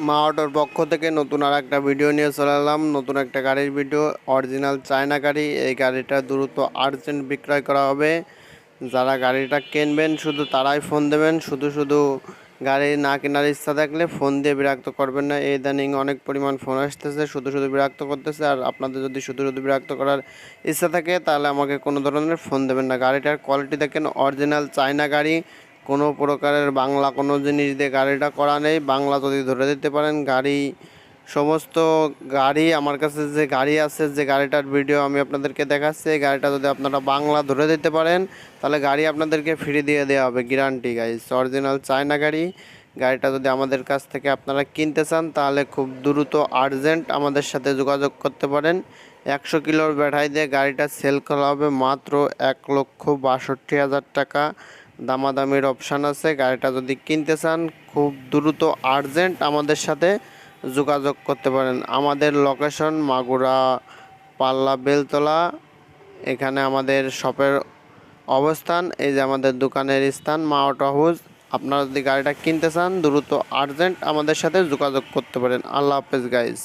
মা অটোর পক্ষ থেকে নতুন আর একটা ভিডিও নিয়ে চলে এলাম। নতুন একটা গাড়ির ভিডিও অরিজিনাল চায়না গাড়ি। এই গাড়িটা দ্রুত আর্জেন্ট বিক্রয় করা হবে। যারা গাড়িটা কিনবেন, শুধু তারাই ফোন দেবেন। শুধু শুধু গাড়ি না কেনার ইচ্ছা থাকলে ফোন দিয়ে বিরক্ত করবেন না। এই ইদানিং অনেক পরিমাণ ফোন আসতেছে, শুধু শুধু বিরক্ত করতেছে। আর আপনাদের যদি শুধু শুধু বিরক্ত করার ইচ্ছা থাকে, তাহলে আমাকে কোনো ধরনের ফোন দেবেন না। গাড়িটার কোয়ালিটি দেখেন অরিজিনাল চায়না গাড়ি। কোনো প্রকারের বাংলা কোনো জিনিস দিয়ে গাড়িটা করা নেই, বাংলা যদি ধরে দিতে পারেন, গাড়ি, সমস্ত গাড়ি, আমার কাছে যে গাড়ি আছে, যে গাড়িটার ভিডিও আমি আপনাদেরকে দেখাচ্ছি, এই গাড়িটা যদি আপনারা বাংলা ধরে দিতে পারেন, তাহলে গাড়ি আপনাদেরকে ফ্রি দিয়ে দেওয়া হবে গ্যারান্টি গাইস অরিজিনাল চায়না গাড়ি। গাড়িটা যদি আমাদের কাছ থেকে আপনারা কিনতে চান, তাহলে খুব দ্রুত আর্জেন্ট আমাদের সাথে যোগাযোগ করতে পারেন। একশো কিলোর ব্যাটারি দিয়ে গাড়িটা সেল করা হবে মাত্র এক লক্ষ বাষট্টি হাজার টাকা। দামাদামির অপশান আছে। গাড়িটা যদি কিনতে চান, খুব দ্রুত, আর্জেন্ট আমাদের সাথে যোগাযোগ করতে পারেন। আমাদের লোকেশন মাগুরা পাল্লা বেলতলা। এখানে আমাদের শপের অবস্থান, এই যে আমাদের দোকানের স্থান, মা অটো হাউস। আপনারা যদি গাড়িটা কিনতে চান, দ্রুত, আর্জেন্ট আমাদের সাথে যোগাযোগ করতে পারেন। আল্লাহ হাফেজ গাইজ